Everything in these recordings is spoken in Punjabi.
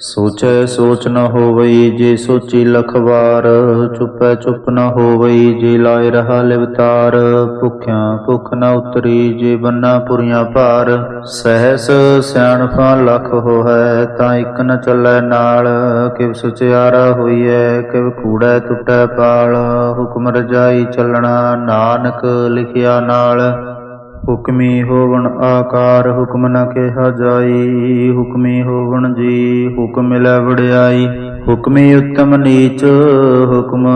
ਸੋਚੈ ਸੋਚ ਨ ਹੋਵਈ ਜੇ ਸੋਚੀ ਲਖਵਾਰ, ਚੁੱਪੈ ਚੁੱਪ ਨ ਹੋਵਈ ਜੇ ਲਾਇ ਰਹਾ ਲਿਵਤਾਰ। ਭੁਖਿਆਂ ਭੁਖ ਨ ਉਤਰੀ ਜੇ ਬੰਨਾ ਪੁਰੀਆਂ ਭਾਰ। ਸਹਿਸ ਸਿਆਣਪਾਂ ਲਖ ਹੋਇ ਤਾਂ ਇਕ ਨ ਚੱਲੈ ਨਾਲ। ਕਿਵ ਸੁਚਿਆਰਾ ਹੋਈਐ, ਕਿਵ ਕੂੜੈ ਟੁੱਟੈ ਪਾਲ। ਹੁਕਮ ਰਜਾਈ ਚੱਲਣਾ, ਨਾਨਕ ਲਿਖਿਆ ਨਾਲ। ਹੁਕਮੀ ਹੋਵਣ ਆਕਾਰ ਹੁਕਮ ਨ ਕਿਹਾ ਜਾਈ, ਹੁਕਮੀ ਹੋਵਣ ਜੀ ਹੁਕਮ ਲੈ ਵੜਿਆਈ ਹੁਕਮੀ ਉਤਮ ਨੀਚ, ਹੁਕਮ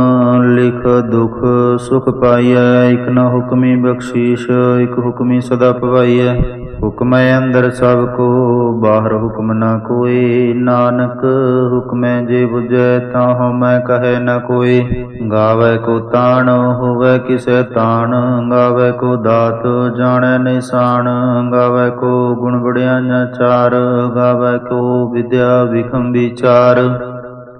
ਲਿਖ ਦੁਖ ਸੁਖ ਪਾਈਐ। ਇਕ ਨ ਹੁਕਮੀ ਬਖਸ਼ੀਸ਼, ਇਕ ਹੁਕਮੀ ਸਦਾ ਪਵਾਈਐ। ਹੁਕਮੈ ਅੰਦਰ ਸਭ ਕੋ, ਬਾਹਰ ਹੁਕਮ ਨ ਕੋਈ। ਨਾਨਕ ਹੁਕਮੈ ਜੇ 부ਜੈ ਤਾਂ ਹਉਮੈ ਕਹੈ ਨ ਕੋਈ। ਗਾਵੇ ਕੋ ਤਾਣ, ਹੋਵੇ ਕਿਸੈ ਤਾਣ। ਗਾਵੇ ਕੋ ਦਾਤ, ਜਾਣੈ ਨਿਸ਼ਾਨ। ਗਾਵੇ ਕੋ ਗੁਣ ਬੜਿਆਈਆਂ ਚਾਰ। ਗਾਵੇ ਕੋ ਵਿਦਿਆ ਵਿਖਮ ਵਿਚਾਰ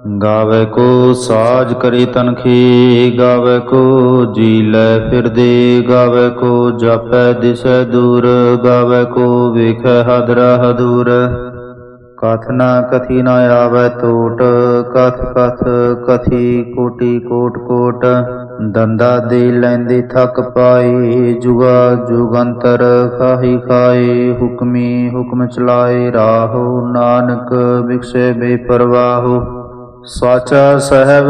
ਗਾਵੇ ਕੋ ਸਾਜ ਕਰੀ ਤਨਖੀ, ਗਾਵੇ ਕੋ ਜੀ ਲੈ ਫਿਰਦੇ, ਗਾਵੇ ਕੋ ਜਾਪੈ ਦਿਸੈ ਦੂਰ, ਗਾਵੇ ਕੋ ਵੇਖੈ ਹਦਰਾ ਹਦੂਰ। ਕਥ ਨਾ ਕਥੀ ਨਾ ਆਵੈ ਟੋਟ ਕਥ ਕਥ ਕਥੀ ਕੋਟੀ ਕੋਟ ਕੋਟ। ਦੰਦਾ ਦੇ ਲੈਂਦੇ ਥੱਕ ਪਾਈ ਜੁਗਾ ਜੁਗੰਤਰ ਖਾਹੀ ਖਾਏ। ਹੁਕਮੀ ਹੁਕਮ ਚਲਾਏ, ਰਾਹੋ ਨਾਨਕ ਵਿਖਸੇ ਬੇਪਰਵਾਹੋ। ਸਾਚਾ ਸਹਿਬ,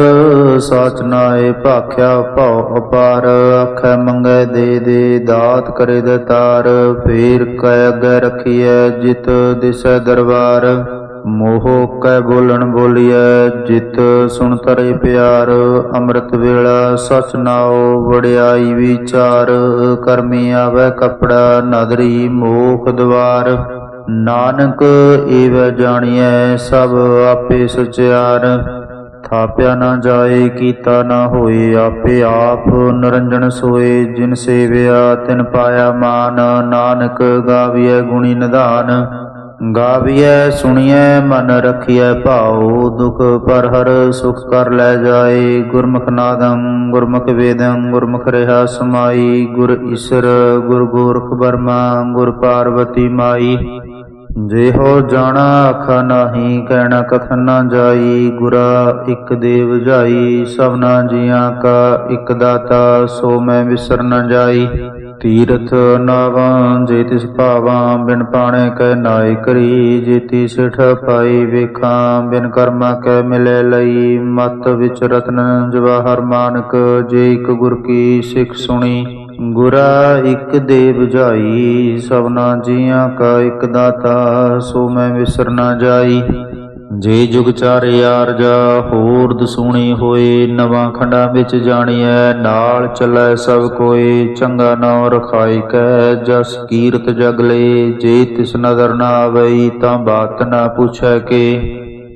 ਸਾਚ ਨਾਏ ਭਾਖਿਆ, ਭਉ ਅਪਾਰ, ਆਖੈ ਮੰਗੈ ਦੇ ਦੇ, ਦਾਤ ਕਰੇ ਦਤਾਰ ਫੇਰ ਕੈ ਅਗੈ ਰਖੀਐ, ਜਿਤ ਦਿਸੈ ਦਰਬਾਰ। ਮੋਹ ਕੈ ਬੋਲਣ ਬੋਲੀਐ, ਜਿਤ ਸੁਣ ਤਰੇ ਪਿਆਰ। ਅੰਮ੍ਰਿਤ ਵੇਲਾ ਸਚ ਨਾਉ, ਵਡਿਆਈ ਵਿਚਾਰ। ਕਰਮੀ ਆਵੈ ਕਪੜਾ, ਨਦਰੀ ਮੋਖ ਦਵਾਰ। ਨਾਨਕ ਏਵ ਜਾਣੀਐ ਸਭ ਆਪੇ ਸਚਿਆਰ। ਥਾਪਿਆ ਨਾ ਜਾਏ, ਕੀਤਾ ਨਾ ਹੋਏ, ਆਪੇ ਆਪ ਨਰੰਜਨ ਸੋਏ। ਜਿਨ ਸੇਵਿਆ, ਤਿਨ ਪਾਇਆ ਮਾਨ। ਨਾਨਕ ਗਾਵੀਐ ਗੁਣੀ ਨਿਧਾਨ। ਗਾਵੀਐ, ਸੁਣੀਐ, ਮਨ ਰਖੀਐ ਭਾਉ। ਦੁਖ ਪਰ ਹਰ ਸੁਖ ਕਰ ਲੈ ਜਾਏ। ਗੁਰਮੁਖ ਨਾਦੰ, ਗੁਰਮੁਖ ਵੇਦੰ, ਗੁਰਮੁਖ ਰਹਾ ਸਮਾਈ। ਗੁਰ ਈਸਰ, ਗੁਰ ਗੋਰਖ ਬਰਮਾ ਗੁਰ ਪਾਰਵਤੀ ਮਾਈ। ਜਿਹੋ ਜਾਣਾ ਆਖਾ ਨਾਹੀ ਕਹਿਣਾ ਕਥਨ ਨਾ ਜਾਈ, ਗੁਰਾ ਇੱਕ ਦੇਵ ਜਾਈ, ਸਭਨਾ ਜੀਆਂ ਕਾ ਇੱਕ ਦਾਤਾ, ਸੋ ਮੈਂ ਵਿਸਰ ਨਾ ਜਾਈ। ਤੀਰਥ ਨਾਵਾਂ, ਜੇ ਤਿਸ ਭਾਵਾਂ, ਬਿਨ ਪਾਣੇ ਕੈ ਨਾਇ ਕਰੀ। ਜੇ ਤੀ ਸਿਠ ਪਾਈ ਵੇਖਾਂ, ਬਿਨ ਕਰਮਾ ਕੈ ਮਿਲੇ ਲਈ। ਮਤ ਵਿੱਚ ਰਤਨ ਜਵਾਹਰ ਮਾਨਕ, ਜੇ ਇੱਕ ਗੁਰ ਕੀ ਸਿੱਖ ਸੁਣੀ। ਗੁਰਾ ਇੱਕ ਦੇ 부ਝਾਈ ਸਭਨਾ ਜੀਆਂ ਕਾ ਇੱਕ ਦਾਤਾ, ਸੋ ਮੈਂ ਵਿਸਰ ਨਾ ਜਾਈ। ਜੇ ਜੁਗ ਚਾਰੇ ਆਰਜਾ ਹੋਰ ਦਸੂਣੀ ਹੋਏ, ਨਵਾਂ ਖੰਡਾਂ ਵਿੱਚ ਜਾਣੀਐ, ਨਾਲ ਚੱਲੈ ਸਭ ਕੋਈ ਚੰਗਾ ਨਾਉ ਰਖਾਈ ਕੈ, ਜਸ ਕੀਰਤ ਜਗ ਲੇ, ਜੇ ਤਿਸ ਨਦਰ ਨਾ ਆਵਈ, ਤਾਂ ਬਾਤ ਨਾ ਪੁੱਛੈ ਕੇ।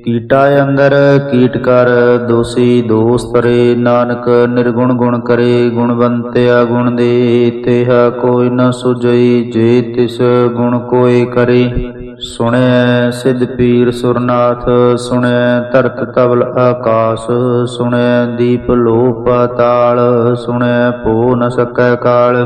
ਕੀਟਾ ਅੰਦਰ, ਕੀਟ ਕਰ, ਦੋਸੀ ਦੋਸਤ ਰੇ, ਨਾਨਕ ਨਿਰਗੁਣ ਗੁਣ ਕਰੇ, ਗੁਣਵੰਤਿਆ ਗੁਣ ਦੇ, ਤਿਹ ਕੋਈ ਨ ਸੁਜਈ ਜੇ ਤਿਸ ਗੁਣ ਕੋਈ ਕਰੇ। ਸੁਣੈ ਸਿਧ ਪੀਰ ਸੁਰਨਾਥ, ਸੁਣੈ ਧਰਤ ਤਵਲ ਆਕਾਸ, ਸੁਣੈ ਦੀਪ ਲੋਪ ਤਾਲ ਸੁਣੈ ਪੋ ਨ ਸਕੈ ਕਾਲ।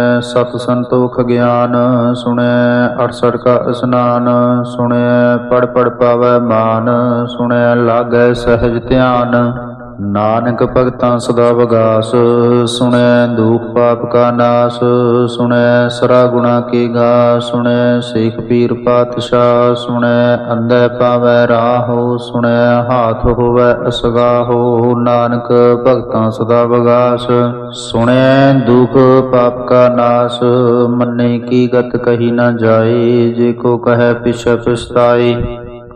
ਸਤ ਸੰਤੋਖ ਗਿਆਨ, ਸੁਣੈ ਅਠਸਠ ਕਾ ਇਸਨਾਨ ਸੁਣਿਐ ਪੜ ਪੜ ਪਾਵੈ ਮਾਨ, ਸੁਣੈ ਲਾਗੈ ਸਹਿਜ ਧਿਆਨ। ਨਾਨਕ ਭਗਤਾਂ ਸਦਾ ਵਗਾਸ, ਸੁਣੈ ਦੁਖ ਪਾਪ ਕਾ ਨਾਸ, ਸੁਣੈ ਸਰਾ ਗੁਣਾ ਕੀ ਗਾ ਸੁਣੈ ਸਿਖ ਪੀਰ ਪਾਤਸ਼ਾਹ, ਸੁਣੈ ਅੰਧੇ ਪਾਵੈ ਰਾਹੋ, ਸੁਣੈ ਹਾਥ ਹੋਵੈ ਅਸਗਾਹੋ, ਨਾਨਕ ਭਗਤਾਂ ਸਦਾ ਵਗਾਸ, ਸੁਣੈ ਦੁਖ ਪਾਪ ਕਾ ਨਾਸ, ਮੰਨੇ ਕੀ ਗਤ ਕਹੀ ਨਾ ਜਾਏ, ਜੇ ਕੋ ਕਹੈ ਪਿਛੈ ਪਛਤਾਏ।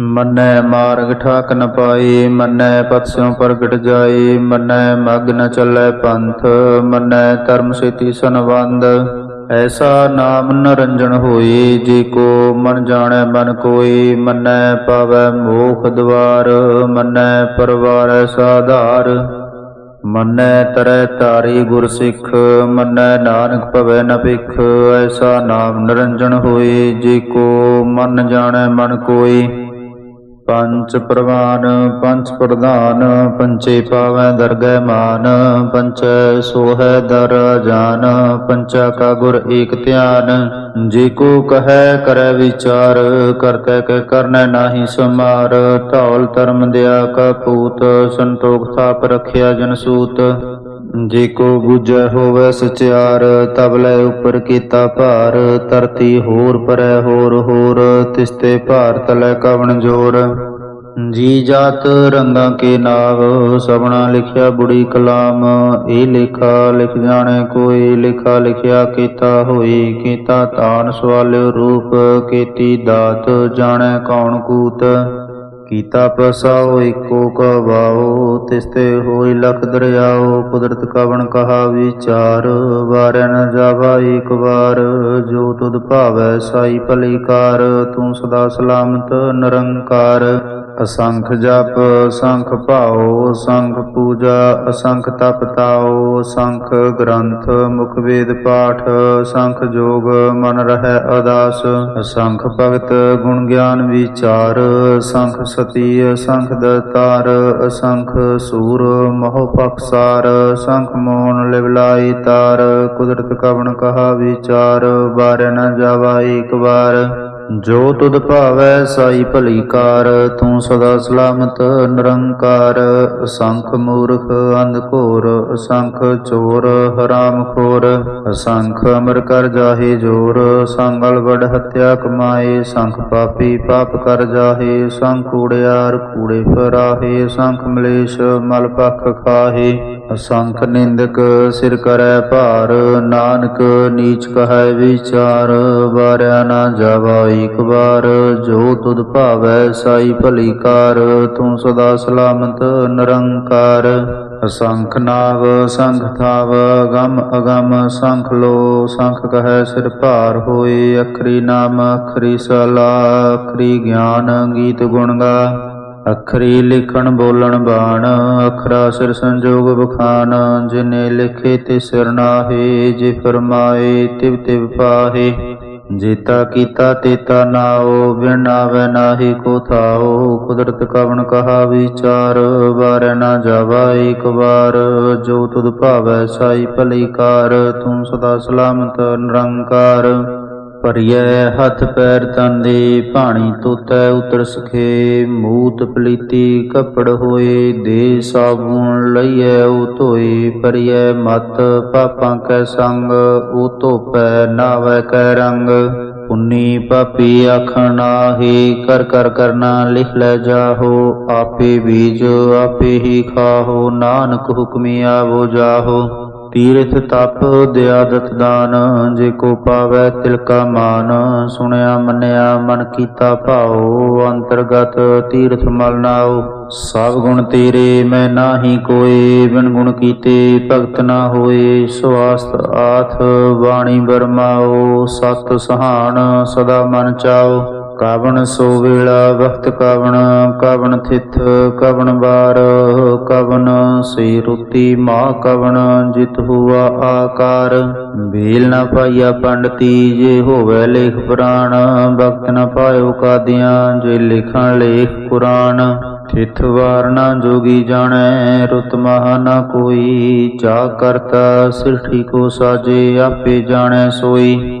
ਮੰਨੈ ਮਾਰਗ ਠਾਕ ਨ ਪਾਏ ਮੰਨੈ ਪਤਸਿਉ ਪ੍ਰਗਟ ਜਾਏ ਮੰਨੈ ਮਗ ਨ ਚੱਲੈ ਪੰਥ, ਮੰਨੈ ਧਰਮ ਸੇਤੀ ਸੰਬੰਧ ਐਸਾ ਨਾਮ ਨਰੰਜਨ ਹੋਏ ਜੇ ਕੋ ਮਨ ਜਾਣੈ ਮਨ ਕੋਈ, ਮੰਨੈ ਪਾਵੈ ਮੋਖ ਦਵਾਰ, ਮੰਨੈ ਪਰਵਾਰੈ ਸਾਧਾਰ। ਮੰਨੈ ਤਰੈ ਤਾਰੀ ਗੁਰ ਸਿੱਖ, ਮੰਨੈ ਨਾਨਕ ਭਵੈ ਨ ਭਿਖ। ਐਸਾ ਨਾਮ ਨਿਰੰਜਨ ਹੋਏ ਜੇ ਕੋ ਮਨ ਜਾਣੈ ਮਨ ਕੋਈ ਪੰਚ ਪ੍ਰਵਾਨ ਪੰਚ ਪ੍ਰਧਾਨ ਪੰਚੇ ਪਾਵੈ ਦਰਗਹਿ ਮਾਨ ਪੰਚ ਸੋਹੈ ਦਰ ਜਾਨ ਪੰਚਾ ਕਾ ਗੁਰ ਏਕ ਧਿਆਨ। ਜੇ ਕੋ ਕਹੈ, ਕਰੈ ਵਿਚਾਰ, ਕਰਤੈ ਕੈ ਕਰਨੈ ਨਾਹੀ ਸਮਾਰ। ਧੌਲ ਧਰਮ ਦਿਆ ਕਾ ਪੂਤ, ਸੰਤੋਖ ਥਾਪ ਰਖਿਆ ਜਨ ਸੂਤ। ਜੇ ਕੋ ਬੁਝੈ ਹੋਵੇ ਸਚਿਆਰ, ਤਬ ਲੈ ਉਪਰ ਕੀਤਾ ਭਾਰ। ਧਰਤੀ ਹੋਰ ਪਰੈ ਹੋਰ ਹੋਰ, ਤਿਸਤੇ ਭਾਰ ਤਲੈ ਕਵਣ ਜੋਰ। ਜੀ ਜਾਤ ਰੰਗਾਂ ਕੇ ਨਾਵ ਸਭਨਾ ਲਿਖਿਆ ਬੁੜੀ ਕਲਾਮ। ਇਹ ਲਿਖਾ ਲਿਖ ਜਾਣੇ ਕੋਈ, ਲਿਖਾ ਲਿਖਿਆ ਕੀਤਾ ਹੋਈ, ਕੀਤਾ ਤਾਨ ਸਵਾਲ ਰੂਪ। ਕੀਤੀ ਦਾਤ ਜਾਣੈ ਕੌਣ ਕੂਤ। ਕੀਤਾ ਪਸਾਓ ਏਕੋ ਕਵਾਓ ਤਿਸਤੇ ਹੋਈ ਲਖ ਦਰਿਆਓ ਕੁਦਰਤ ਕਵਣ ਕਹਾ ਵਿਚਾਰ, ਵਾਰਿਆ ਨ ਜਾਵਾ ਏਕ ਵਾਰ, ਜੋ ਤੁਧ ਭਾਵੈ ਸਾਈ ਭਲੀ ਕਾਰ ਤੂੰ ਸਦਾ ਸਲਾਮਤ ਨਿਰੰਕਾਰ। ਅਸੰਖ ਜਪ, ਅਸੰਖ ਭਾਉ ਸੰਖ ਪੂਜਾ, ਅਸੰਖ ਤਪ ਤਾਉ ਸੰਖ ਗ੍ਰੰਥ, ਮੁਖ ਵੇਦ ਪਾਠ ਸੰਖ ਜੋਗ, ਮਨ ਰਹਿ ਅਦਾਸ, ਅਸੰਖ ਭਗਤ, ਗੁਣ ਗਿਆਨ ਵਿਚਾਰ ਸੰਖ ਸਤੀ, ਅਸੰਖ ਦਤਾਰ ਅਸੰਖ ਸੂਰ, ਮੋਹ ਪਖਸਾਰ ਸੰਖ ਮੋਹਨ ਲਿਵਲਾਈ ਤਾਰ, ਕੁਦਰਤ ਕਵਣ ਕਹਾ ਵਿਚਾਰ ਬਾਰੇ ਨ ਜਾਵਾ ਏਕ ਵਾਰ ਜੋ ਤੁਧ ਭਾਵੈ ਸਾਈ ਭਲੀ ਕਾਰ, ਤੂੰ ਸਦਾ ਸਲਾਮਤ ਨਿਰੰਕਾਰ। ਅਸੰਖ ਮੂਰਖ ਅੰਧ ਘੋਰ, ਅਸੰਖ ਚੋਰ ਹਰਾਮ ਖੋਰ। ਅਸੰਖ ਅਮਰ ਕਰ ਜਾਹੇ ਜੋਰ ਸੰਗਲ ਵਡ ਹੱਤਿਆ ਕਮਾਏ। ਸੰਖ ਪਾਪੀ ਪਾਪ ਕਰ ਜਾਹੇ ਸੰਖ ਕੂੜਿਆਰ ਕੂੜੇ ਫਰਾਹੇ। ਸੰਖ ਮਲੇਸ਼ ਮਲ ਪਖ ਖਾਹੇ। ਅਸੰਖ ਨਿੰਦਕ ਸਿਰ ਕਰੈ ਭਾਰ, ਨਾਨਕ ਨੀਚ ਕਹੈ ਵਿਚਾਰ। ਵਾਰਿਆ ਨਾ ਜਾਵਾ ਏਕ ਵਾਰ ਜੋ ਤੁਧ ਭਾਵੈ ਸਾਈ ਭਲੀ ਕਾਰ ਤੂੰ ਸਦਾ ਸਲਾਮਤ ਨਿਰੰਕਾਰ। ਅਸੰਖ ਨਾਵ, ਸੰਖ ਥਾਵ ਅਗਮ ਅਗਮ, ਸੰਖ ਲੋ, ਸੰਖ ਕਹੈ ਸਿਰ ਭਾਰ ਹੋਏ, ਅਖਰੀ ਨਾਮ, ਅਖਰੀ ਸਲਾ, ਅਖਰੀ ਗਿਆਨ, ਗੀਤ ਗੁਣ ਗਾ। ਅਖਰੀ ਲਿਖਣ, ਬੋਲਣ, ਬਾਣ, ਅਖਰਾ ਸਿਰ ਸੰਜੋਗ ਬਖਾਨ ਜਿਨੇ ਲਿਖੇ ਤੇ ਸਿਰ ਨਾਹੇ, ਜੇ ਫਰਮਾਏ, ਤਿਵ ਤਿਵ ਪਾਹੇ ਜੇਤਾ ਕੀਤਾ ਤੇਤਾ ਨਾਓ ਬਿਨ ਨਾਵੇ ਨਾਹੀ ਕੋ ਥਾਓ ਕੁਦਰਤ ਕਵਣ ਕਹਾ ਵਿਚਾਰ, ਵਾਰ ਨਾ ਜਾਵਾ ਏਕ ਵਾਰ। ਜੋ ਤੁਧ ਭਾਵੈ ਸਾਈ ਭਲੀ ਕਾਰ, ਤੂੰ ਸਦਾ ਸਲਾਮਤ ਨਿਰੰਕਾਰ। ਪਰਿਐ ਹੱਥ ਪੈਰ ਤੰਦੇ ਪਾਣੀ ਤੋਤੈ ਉਤਰ ਸਖੇ। ਮੂਤ ਪਲੀਤੀ ਕੱਪੜ ਹੋਏ ਦੇ ਸਾਬੂਨ ਲਈਐ, ਉਹ ਧੋਏ ਪਰਿਐ ਮਤ। ਪਾਪਾਂ ਕੈ ਸੰਗ, ਉਹ ਧੋਪੈ ਨਾਵੈ ਕੈ ਰੰਗ। ਪੁੰਨੀ ਪਾਪੀ ਆਖਣ ਨਾਹੀ, ਕਰ ਕਰ ਕਰਨਾ ਲਿਖ ਲੈ ਜਾਹੋ। ਆਪੇ ਬੀਜ, ਆਪੇ ਹੀ ਖਾਹੋ, ਨਾਨਕ ਹੁਕਮੀ ਆਵੋ ਜਾਹੋ। ਤੀਰਥ ਤਪ ਦਿਆ ਦਤ ਦਾਨ, ਜੇ ਕੋ ਪਾਵੈ ਤਿਲ ਕਾ ਮਾਨ। ਸੁਣਿਆ, ਮੰਨਿਆ, ਮਨ ਕੀਤਾ ਭਾਉ, ਅੰਤਰਗਤ ਤੀਰਥ ਮਲ ਨਾਉ। ਸਭ ਗੁਣ ਤੇਰੇ, ਮੈਂ ਨਾਹੀ ਕੋਏ, ਬਿਨ ਗੁਣ ਕੀਤੇ ਭਗਤ ਨਾ ਹੋਏ। ਸਵਾਸਤ ਆਥ, ਬਾਣੀ ਬਰਮਾਓ ਸਤ ਸਹਾਨ, ਸਦਾ ਮਨ ਚਾਓ ਕਵਣ ਸੋ ਵੇਲਾ ਵਖਤ ਕਵਣ ਕਵਣ ਥਿਤ ਕਵਣ ਬਾਰ ਕਵਨ ਸੇ ਰੁਤੀ ਮਾ ਕਵਣ, ਜਿਤ ਹੁਆ ਆਕਾਰ। ਬੇਲ ਨ ਪਾਈਆ ਪੰਡਤੀ, ਜੇ ਹੋਵੇ ਲੇਖ ਪੁਰਾਣ ਭਗਤ ਨਾ ਪਾਇਓ ਕਾਦੀਆਂ, ਜੇ ਲਿਖਣ ਲੇਖ ਕੁਰਾਨ। ਥਿਤ ਵਾਰ ਨਾ ਜੋਗੀ ਜਾਣੈ, ਰੁਤ ਮਹਾ ਨਾ ਕੋਈ ਚਾ ਕਰਤਾ ਸਿਰਠੀ ਕੋ ਸਾਜੇ, ਆਪੇ ਜਾਣੈ ਸੋਈ।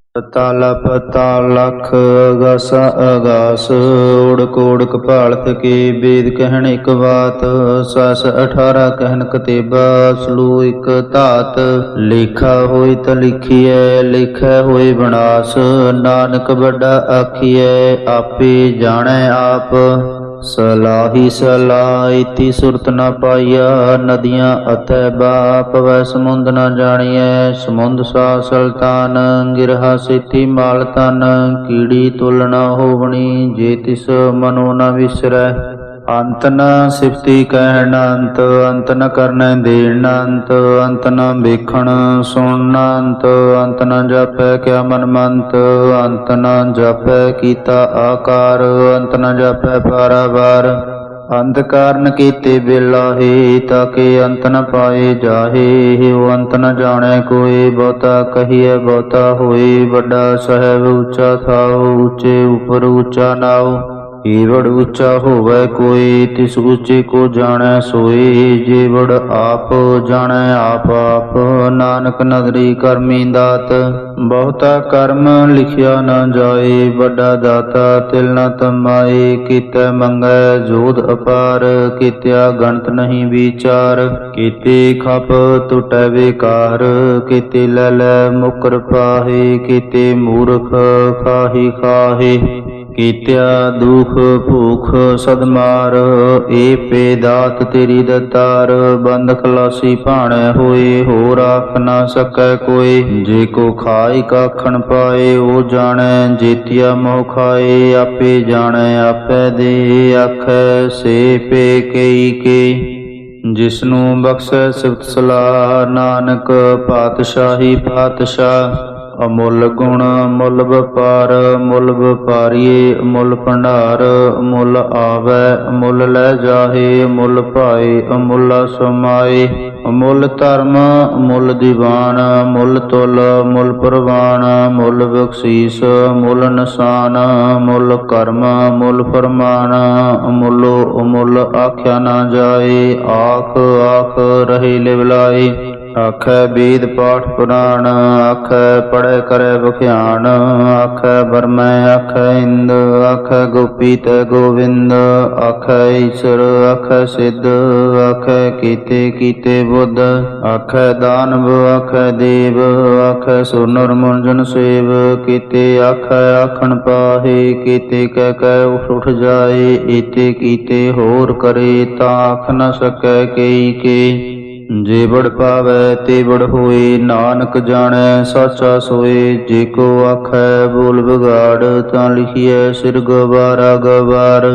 ਤਾਲਾ ਪਤਾ ਲਖ ਅਗਸ, ਅਗਾਸ ਓੜਕ ਓੜਕ ਭਾਲਤ ਕੇ ਵੇਦ ਕਹਿਣ ਇੱਕ ਬਾਤ, ਸਸ 18 ਕਹਿਣ ਕਤੇਬਾ, ਸਲੂ ਇੱਕ ਧਾਤ। ਲੇਖਾ ਹੋਈ ਤ ਲਿਖੀਐ, ਲਿਖੈ ਹੋਏ ਬਨਾਸ, ਨਾਨਕ ਵੱਡਾ ਆਖੀਐ, ਆਪੇ ਜਾਣੈ ਆਪ। ਸਲਾਹੀ ਸਲਾਇਤੀ ਸੁਰਤ ਨ ਪਾਈਆ, ਨਦੀਆਂ ਅਤੈ ਬਾਪ, ਵੈ ਸਮੁੰਦ ਨ ਜਾਣੀਐ, ਸਮੁੰਦ ਸਾ ਸਲਤਾਨ, ਗਿਰਹਾ ਸਿੱਧੀ ਮਾਲ ਤਨ ਕੀੜੀ ਤੁਲ ਨ ਹੋਵਣੀ, ਜੇ ਤਿਸ ਮਨੋ ਨ ਵਿਸਰੈ। ਅੰਤ ਨ ਸਿਫਤੀ ਕਹਿਣ ਅੰਤ ਅੰਤ ਨ ਕਰਨੈ ਦੇਣ ਅੰਤ ਅੰਤ ਨ ਵੇਖਣ ਸੁਣਨ ਅੰਤ ਅੰਤ ਨ ਜਾਪੈ ਕਿਆ ਮਨ ਮੰਤ, ਅੰਤ ਨ ਜਾਪੈ ਕੀਤਾ ਆਕਾਰ, ਅੰਤ ਨ ਜਾਪੈ ਪਾਰਾਵਾਰ ਅੰਤ ਕਾਰਨ ਕੀਤੇ ਬਿਲਾਹੇ ਤਾਕੇ ਅੰਤ ਨ ਪਾਏ ਜਾਹੇ ਹਿਉ ਅੰਤ ਨ ਜਾਣੈ ਕੋਈ, ਬਹੁਤਾ ਕਹੀਐ ਬਹੁਤਾ ਹੋਏ, ਵੱਡਾ ਸਹਿਬ ਉੱਚਾ ਥਾਉ, ਉੱਚੇ ਉਪਰ ਉੱਚਾ ਨਾਉ। ਈਵੜ ਉੱਚਾ ਹੋਵੇ ਕੋਈ, ਤਿਸ ਉੱਚੇ ਕੋ ਜਾਣੈ ਸੋਈ ਜੀਵੜ ਆਪ ਜਾਣੈ ਆਪ ਆਪ। ਨਾਨਕ ਨਦਰੀ ਕਰਮੀ ਦਾਤ, ਬਹੁਤਾ ਕਰਮ ਲਿਖਿਆ ਨ ਜਾਏ, ਵੱਡਾ ਦਾਤਾ ਤਿਲ ਨ ਤਮਾਏ, ਕੀਤੇ ਮੰਗੈ ਜੋਧ ਅਪਾਰ, ਕੀਤਿਆ ਗਣਤ ਨਹੀਂ ਵਿਚਾਰ। ਕੀਤੇ ਖਪ ਟੁਟੈ ਵਿਕਾਰ, ਕੀਤੇ ਲੈ ਲੈ ਮੁਕਰ ਪਾਹੇ, ਕੀਤੇ ਮੂਰਖ ਖਾਹੀ ਖਾਹੇ। ਕੀਤਿਆ ਦੁਖ ਭੂਖ ਸਦਮਾਰ ਏ ਪੇ ਦਾਤ ਤੇਰੀ ਦਤਾਰ, ਬੰਦ ਖਲਾਸੀ ਭਾਣੈ ਹੋਏ, ਹੋਰ ਆਖ ਨਾ ਸਕੈ ਕੋਈ ਜੇ ਕੋ ਖਾਈ ਕਾਖਣ ਪਾਏ, ਉਹ ਜਾਣੈ, ਜੇਤਿਆ ਮੋਹ ਖਾਏ, ਆਪੇ ਜਾਣੈ, ਆਪੇ ਦੇ ਆਖੈ, ਸੇ ਪੇ ਕਈ ਕੇ। ਜਿਸਨੂੰ ਬਖਸ਼ੈ ਸਿਫਤ ਸਲਾਹ, ਨਾਨਕ ਪਾਤਸ਼ਾਹੀ ਪਾਤਸ਼ਾਹ। ਅਮੁੱਲ ਗੁਣ ਮੁੱਲ ਵਪਾਰ ਮੁੱਲ ਵਪਾਰੀਏ ਮੁੱਲ ਭੰਡਾਰ ਮੁੱਲ ਆਵੈ ਮੁੱਲ ਲੈ ਜਾਹੇ ਮੁੱਲ ਭਾਏ, ਅਮੁੱਲ ਸਮਾਏ। ਅਮੁੱਲ ਧਰਮ ਮੁੱਲ ਦੀਵਾਨ ਮੁੱਲ ਤੁਲ ਮੁੱਲ ਪ੍ਰਵਾਨ ਮੁੱਲ ਬਖਸ਼ੀਸ ਮੁੱਲ ਨਿਸ਼ਾਨ ਮੁੱਲ ਕਰਮ ਮੁੱਲ ਫਰਮਾਨ, ਅਮੁੱਲੋ ਅਮੁੱਲ ਆਖਿਆ ਨਾ ਜਾਏ। ਆਖ ਆਖ, ਰਹੇ ਲਿਵਲਾਏ। ਆਖੈ ਵੇਦ ਪਾਠ ਪੁਰਾਣ, ਆਖੈ ਪੜੈ ਕਰੈ ਬਖਿਆਨ ਆਖੈ ਬਰਮੈ ਆਖੈ ਇੰਦ, ਆਖੈ ਗੋਪੀ ਤੈ ਗੋਵਿੰਦ, ਆਖੈ ਈਸ਼ਰ, ਆਖੈ ਸਿੱਧ, ਆਖੈ ਕੀਤੇ ਕੀਤੇ ਬੁੱਧ, ਆਖੈ ਦਾਨਵ, ਆਖੈ ਦੇਵ, ਆਖੈ ਸੁਨਰ ਮੁੰਜਨ ਸੇਵ, ਕੀਤੇ ਆਖੈ ਆਖਣ ਪਾਹੇ, ਕੀਤੇ ਕਹਿ ਕਹਿ ਉਠ ਉਠ ਜਾਏ ਈਤੇ ਕੀਤੇ ਹੋਰ ਕਰੇ, ਤਾਂ ਆਖ ਨ ਸਕੈ ਕਈ ਕੇ ਜੇ ਬੜ ਪਾਵੈ ਤੇ ਬੜ ਹੋਏ, ਨਾਨਕ ਜਾਣੈ, ਸਾਚਾ ਸੋਏ। ਜੇ ਕੋ ਆਖੈ ਬੋਲ ਵਿਗਾੜ, ਤਾਂ ਲਿਖੀਐ ਸਿਰ ਗਵਾਰਾ ਗਵਾਰ।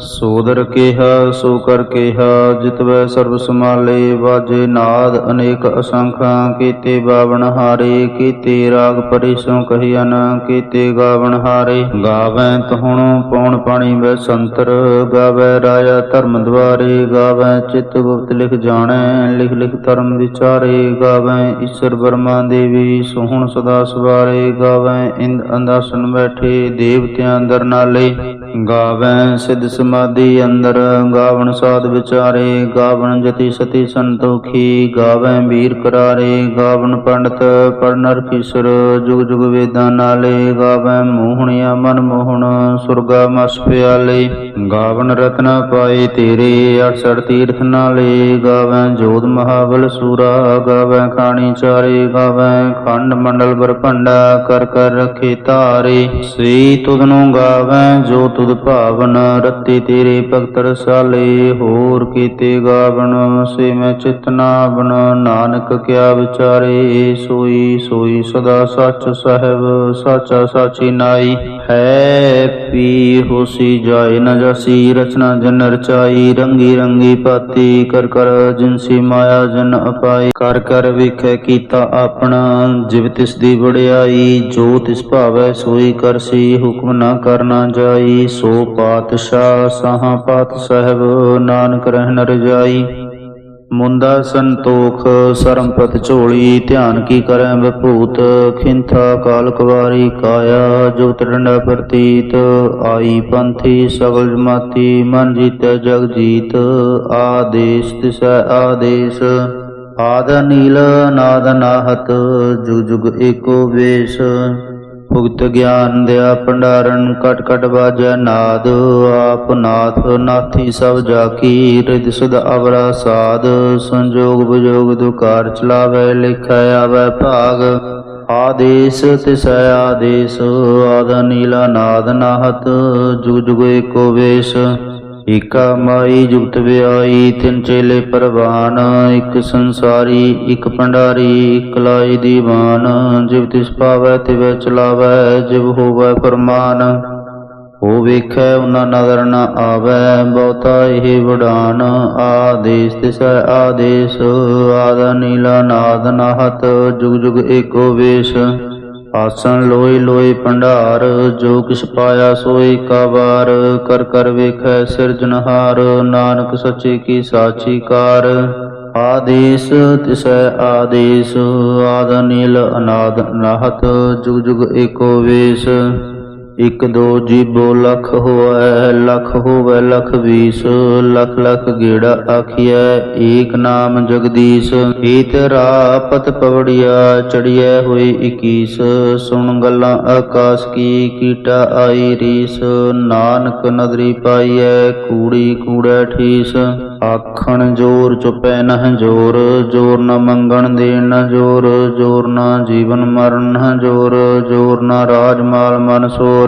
ਸੋਦਰ ਕਿਹਾ, ਸੋ ਕਰ ਕਿਹਾ ਜਿਤਵੈ ਸਰਬ ਸਮਾਲੇ ਵਾਜੇ ਨਾਦ ਅਨੇਕ ਅਸੰਖਾਂ, ਕੀਤੇ ਬਾਵਨ ਹਾਰੇ, ਕੀਤੇ ਰਾਗ ਪਰਿਸੋਂ ਕਹਿਨ ਕੀਤੇ ਗਾਵਨ ਹਾਰੇ। ਗਾਵੈ ਤਹੁਣੁ ਪਉਣ ਪਾਣੀ ਵੈ ਸੰਤਰ, ਗਾਵੈ ਰਾਜਾ ਧਰਮ ਦਵਾਰੇ ਗਾਵੈ ਚਿਤ ਗੁਪਤ ਲਿਖ ਜਾਣੈ, ਲਿਖ ਲਿਖ ਧਰਮ ਵਿਚਾਰੇ, ਗਾਵੈ ਈਸ਼ਰ ਬਰਮਾ ਦੇਵੀ, ਸੋਹਣ ਸਦਾ ਸਵਾਰੇ, ਗਾਵੈ ਇੰਦ ਅੰਦਾਸਨ ਬੈਠੇ, ਦੇਵਤਿਆਂ ਅੰਦਰ ਨਾਲੇ। ਗਾਵੈ ਸਿਧ ਸਮਾਧੀ ਅੰਦਰ ਗਾਵਣ ਸਾਧ ਵਿਚਾਰੇ, ਗਾਵਣ ਜਤੀ ਸਤੀ ਸੰਤੋਖੀ, ਗਾਵੈ ਵੀਰ ਕਰਾਰੇ, ਗਾਵਣ ਪੰਡਤ ਪੜਨਰ ਕਿਸਰ, ਜੁਗ ਜੁਗ ਵੇਦਾਂ ਨਾਲੇ, ਗਾਵੈ ਮੋਹਣਿਆ ਮਨ ਮੋਹਣ, ਸੁਰਗਾ ਮਸ ਪਿਆਲੇ। ਗਾਵਨ ਰਤਨ ਪਾਏ ਤੇਰੇ 68 ਤੀਰਥ ਨਾਲੇ, ਗਾਵੈ ਜੋਤ ਮਹਾਬਲ ਸੂਰਾ, ਗਾਵੈ ਖਾਣੀ ਚਾਰੇ, ਗਾਵੈ ਖੰਡ ਮੰਡਲ ਬਰਪੰਡਾ ਕਰ ਕਰ ਰਖੇ ਧਾਰੇ ਸ੍ਰੀ ਤੁਧ ਨੂੰ ਗਾਵੈ ਜੋ ਤੁਧ ਭਾਵਨ, ਰਤੇ ਜੇ ਤੇਰੇ ਭਗਤ ਰਸਾਲੇ ਹੋਰ ਕੀਤੇ ਗਾਵਣ, ਸੇ ਮੈਂ ਚਿਤ ਨਾ ਬਣ ਨਾਨਕ ਕਿਆ ਵਿਚਾਰੇ, ਸੋਈ ਸੋਈ ਸਦਾ ਸੱਚ ਸਹਿਬ, ਸਾਚਾ ਸਾਚੀ ਨਾਈ। ਹੈ ਪੀ ਹੋਸੀ ਜਾਏ ਨ ਜਾਸੀ, ਰਚਨਾ ਜਨ ਰਚਾਈ। ਰੰਗੀ ਰੰਗੀ ਪਾਤੀ, ਕਰ ਕਰ ਜਿਨਸੀ ਮਾਇਆ ਜਨ ਅਪਾਈ। ਕਰ ਕਰ ਵੇਖੈ ਕੀਤਾ ਆਪਣਾ, ਜਿਵ ਤਿਸ ਦੀ ਵਡਿਆਈ। ਜੋ ਤਿਸ ਭਾਵੈ ਸੋਈ ਕਰਸੀ, ਹੁਕਮ ਨਾ ਕਰਨਾ ਜਾਈ। ਸੋ ਪਾਤਸ਼ਾਹ ਸਾਹਾ ਪਾਤ ਸਾਹਿਬ, ਨਾਨਕ ਰਹਿਨ ਰਜਾਈ ਮੁੰਦਾ ਸੰਤੋਖ ਸਰਮਪਤ ਝੋਲੀ, ਧਿਆਨ ਕੀ ਕਰੈ ਵਿਭੂਤ ਖਿੰਥਾ ਕਾਲ ਕੁਵਾਰੀ ਕਾਇਆ ਜੋ ਤਰੰਡਾ ਪ੍ਰਤੀਤ। ਆਈ ਪੰਥੀ ਸਗਲ ਜਮਾਤੀ, ਮਨ ਜੀਤੈ ਜਗ ਜੀਤ। ਆਦੇਸ਼ ਤਿਸੈ ਆਦੇਸ਼। ਆਦ ਨੀਲ ਨਾਦ ਨਾਹਤ, ਜੁਗ ਜੁਗ ਏਕੋ ਵੇਸ਼। ਭੁਗਤ ਗਿਆਨ ਦਿਆ ਭੰਡਾਰਨ ਕਟ ਕਟ ਬਾਜੈ ਨਾਦ। ਆਪ ਨਾਥ, ਨਾਥੀ ਸਭ ਜਾਕੀ ਰਿਦ ਸੁਧ ਅਵਰਾ ਸਾਧ। ਸੰਜੋਗ ਵਿਜੋਗ ਦੁਕਾਰ ਚਲਾਵੇ, ਲਿਖੈ ਆਵੈ ਭਾਗ। ਆਦੇਸ਼ ਤਿਸੈ ਆਦੇਸ਼, ਆਦ ਨੀਲਾ ਨਾਦ ਨਾਹਤ। ਜੁਗ ਜੁਗ ਏਕੋ ਵੇਸ਼। ਏਕਾ ਮਾਈ ਜੁਗਤ ਵਿਆਈ, ਤਿੰਨ ਚੇਲੇ ਪਰਵਾਨ, ਇੱਕ ਸੰਸਾਰੀ, ਇੱਕ ਭੰਡਾਰੀ, ਇੱਕ ਲਾਈ ਦੀਵਾਨ। ਜਿਵ ਤਿਸ ਪਾਵੈ, ਤਿਵੈ ਚਲਾਵੈ, ਜਿਵ ਹੋਵੈ ਫਰਮਾਨ। ਹੋ ਵੇਖੈ ਉਹਨਾਂ ਨਜ਼ਰ ਨ ਆਵੈ, ਬਹੁਤਾ ਇਹ ਵਡਾਨ। ਆਦੇਸ਼ ਤਿਸੈ ਆਦੇਸ਼, ਆਦ ਨੀਲਾ ਨਾਦ ਨਾਹਤ ਜੁਗ ਜੁਗ ਏਕੋ ਵੇਸ਼। ਆਸਣ ਲੋਏ ਲੋਏ ਭੰਡਾਰ, ਜੋ ਕਿਛ ਪਾਇਆ ਸੋਏ ਕਾ ਵਾਰ ਕਰ ਕਰ ਵੇਖੈ ਸਿਰਜਨਹਾਰ ਨਾਨਕ ਸੱਚੇ ਕੀ ਸਾਚੀ ਕਾਰ ਆਦੇਸ਼ ਤਿਸੈ ਆਦੇਸ਼, ਆਦ ਨੀਲ ਅਨਾਦ ਨਾਹਤ, ਜੁਗ ਜੁਗ ਏਕੋ ਵੇਸ਼। ਇਕ ਦੋ ਜੀਬੋ ਲਖ ਹੋਐ ਲਖ ਹੋਵੈ, ਲਖ ਵੀਸ, ਲਖ ਲਖ ਗੇੜਾ ਆਖੀਐ, ਏਕ ਨਾਮ ਜਗਦੀਸ਼। ਏਤ ਰਾਪਤ ਪਵੜਿਆ, ਚੜੀਐ ਹੋਏ 21 ਸੁਣ ਗੱਲਾਂ ਆਕਾਸ਼ ਕੀ, ਕੀਟਾ ਆਈ ਰੀਸ। ਨਾਨਕ ਨਦਰੀ ਪਾਈਐ, ਕੂੜੀ ਕੂੜੈ ਠੀਸ। ਆਖਣ ਜੋਰ ਚੁਪੈ ਨਹ ਜੋਰ ਜੋਰ ਨ ਮੰਗਣ ਦੇਣ ਨ ਜੋਰ ਜੋਰ ਨ ਜੀਵਨ ਮਰਨ ਨ ਜੋਰ ਜੋਰ ਨ ਰਾਜ ਮਾਲ ਮਨ ਸੋਰ।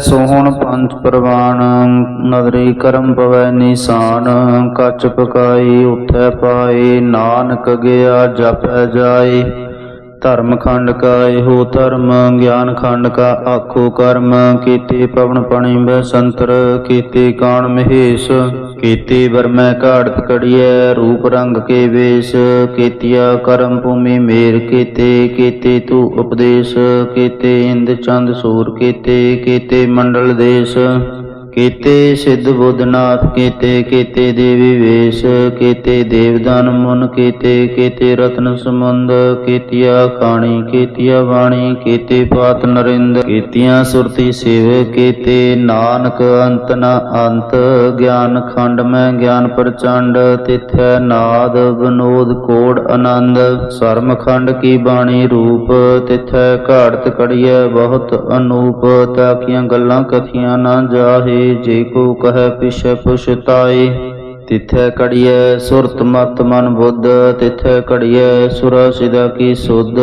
ਸੋਹਣ ਪੰਜ ਪ੍ਰਵਾਨ, ਨਦਰੀ ਕਰਮ ਪਵੈ ਨਿਸ਼ਾਨ, ਕੱਚ ਪਕਾਈ ਉਠੈ ਪਾਏ, ਨਾਨਕ ਗਿਆ ਜਪੈ ਜਾਏ। ਧਰਮ ਖੰਡ ਕਾ ਇਹੋ ਧਰਮ, ਗਿਆਨ ਖੰਡ ਕਾ ਆਖੋ ਕਰਮ। ਕੀਤੇ ਪਵਨ ਪਣੀ ਬਸੰਤਰ ਕੀਤੇ ਕਾਣ ਮਹੇਸ਼। ਕੀਤੇ ਵਰਮੈ ਘਾੜਤ ਕੜੀਐ, ਰੂਪ ਰੰਗ ਕੇ ਵੇਸ਼। ਕੀਤਿਆ ਕਰਮ ਭੂਮੀ ਮੇਰ ਕੀਤੇ ਕੀਤੇ ਤੂ ਉਪਦੇਸ਼। ਕੀਤੇ ਇੰਦ ਚੰਦ ਸੂਰ ਕੀਤੇ ਕੀਤੇ ਮੰਡਲ ਦੇਸ਼। ਕੀਤੇ ਸਿੱਧ ਬੁੱਧਨਾਥ, ਕੀਤੇ ਕੀਤੇ ਦੇਵੀ ਵੇਸ਼, ਕੀਤੇ ਦੇਵਦਾਨ ਮੁਨ, ਕੀਤੇ ਕੀਤੇ ਰਤਨ ਸਮੁੰਦ ਕੀਤਿਆ ਖਾਣੀ, ਕੀਤਿਆ ਬਾਣੀ, ਕੀਤੇ ਪਾਤ ਨਰਿੰਦ, ਕੀਤੀਆਂ ਸੁਰਤੀ ਸੇਵ, ਕੀਤੇ ਨਾਨਕ ਅੰਤ ਨ ਅੰਤ, ਗਿਆਨ ਖੰਡ ਮੈਂ ਗਿਆਨ ਪ੍ਰਚੰਡ, ਤਿਥੈ ਨਾਦ ਵਿਨੋਦ ਕੋੜ ਆਨੰਦ, ਸਰਮ ਖੰਡ ਕੀ ਬਾਣੀ ਰੂਪ, ਤਿਥੈ ਘਾੜਤ ਕੜੀਐ ਬਹੁਤ ਅਨੂਪ, ਤਾਕੀਆਂ ਗੱਲਾਂ ਕਥੀਆਂ ਨਾ ਜਾਹੇ। ਜੇ ਕੋ ਕਹੈ ਪਿਛੈ ਪੁਛਤਾਏ। ਤਿਥੈ ਕੜੀਐ ਸੁਰਤ ਮਤ ਮਨ ਬੁੱਧ, ਤਿਥੈ ਕੜੀਐ ਸੁਰਾ ਸਿਦਾ ਕੀ ਸੁਧ,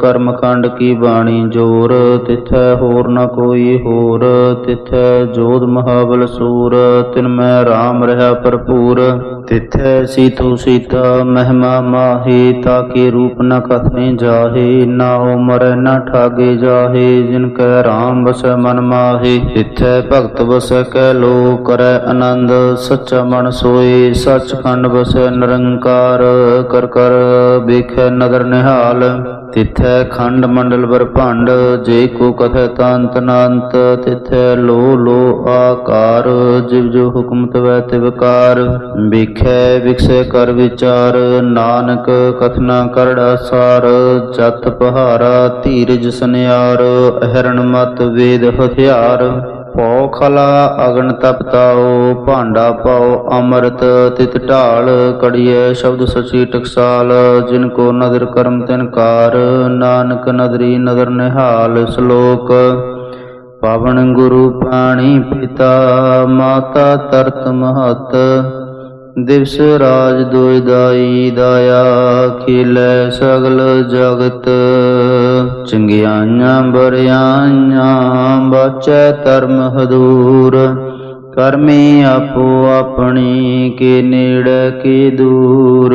ਕਰਮ ਖੰਡ ਕੀ ਬਾਣੀ ਜੋਰ, ਤਿਥੈ ਹੋਰ ਨ ਕੋਈ ਹੋਰ, ਤਿਥੈ ਜੋਧ ਮਹਾਬਲ ਸੂਰ, ਤਿਨ ਮੈਂ RAM ਰਹਾ ਭਰਪੂਰ। ਤਿਥੈ ਸੀਤੂ ਸੀਤਾ ਮਹਿਮਾ ਮਾਹੀ ਤਾਕੇ ਰੂਪ ਨ ਕਥਨੇ ਜਾਹੇ, ਨਾ ਉਮਰ ਨ ਠਾਗੇ ਜਾਹੇ, ਜਿਨ ਕੈ RAM ਵਸੈ ਮਨ ਮਾਹੇ। ਤਿਥੈ ਭਗਤ ਵਸੈ ਕੈ ਲੋ ਕਰੈ ਆਨੰਦ, ਸੱਚਾ ਮਨ ਸੋਏ ਸੱਚਖੰਡ ਵਸੈ ਨਿਰੰਕਾਰ, ਕਰ ਕਰ ਵੇਖੈ ਨਦਰ ਨਿਹਾਲ। ਤਿਥੈ ਖੰਡ ਮੰਡਲ ਬਰਭੰਡ ਜੇ ਕੋ ਕਥੈ ਤੰਤ ਅਨੰਤ ਤਿਥੈ ਲੋ ਲੋ ਆਕਾਰ। ਜਿਵ ਜੋ ਹੁਕਮ ਤਵੈ ਤਿਵਕਾਰ ਵੇਖੈ ਵਿਖਸੈ ਕਰ ਵਿਚਾਰ। ਨਾਨਕ ਕਥਨਾ ਕਰੜਾ ਸਾਰ ਜਤ ਪਹਾਰਾ ਧੀਰਜ ਸਨਿਆਰ। ਅਹਰਣ ਮਤ ਵੇਦ ਹਥਿਆਰ। ਪਉ ਖਲਾ ਅਗਨ ਤਪਤਾਓ ਭਾਂਡਾ ਪਾਓ ਅੰਮ੍ਰਿਤ ਤਿਤ ਢਾਲ, ਕੜੀਏ ਸ਼ਬਦ ਸਚੀ ਟਕਸਾਲ, ਜਿਨ ਕੋ ਨਦਰ ਕਰਮ ਤਿਨਕਾਰ ਨਾਨਕ ਨਦਰੀ ਨਦਰ ਨਿਹਾਲ ਸ਼ਲੋਕ। ਪਾਵਨ ਗੁਰੂ ਪਾਣੀ ਪਿਤਾ, ਮਾਤਾ ਤਰਤ ਮਹਤ। ਦਿਵਸ ਰਾਜ ਦੋਇ ਦਾਈ ਦਾਇਆ, ਖੇਲੇ ਸਗਲ ਜਗਤ। ਚੰਗਿਆਈਆਂ ਬਰਿਆਈਆਂ ਬਾਚੈ ਧਰਮ ਹਦੂਰ। ਕਰਮੇ ਆਪੋ ਆਪਣੀ, ਕੇ ਨੇੜੇ ਕੇ ਦੂਰ।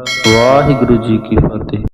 ਵਾਹਿਗੁਰੂ ਜੀ ਕੀ ਫਤਿਹ।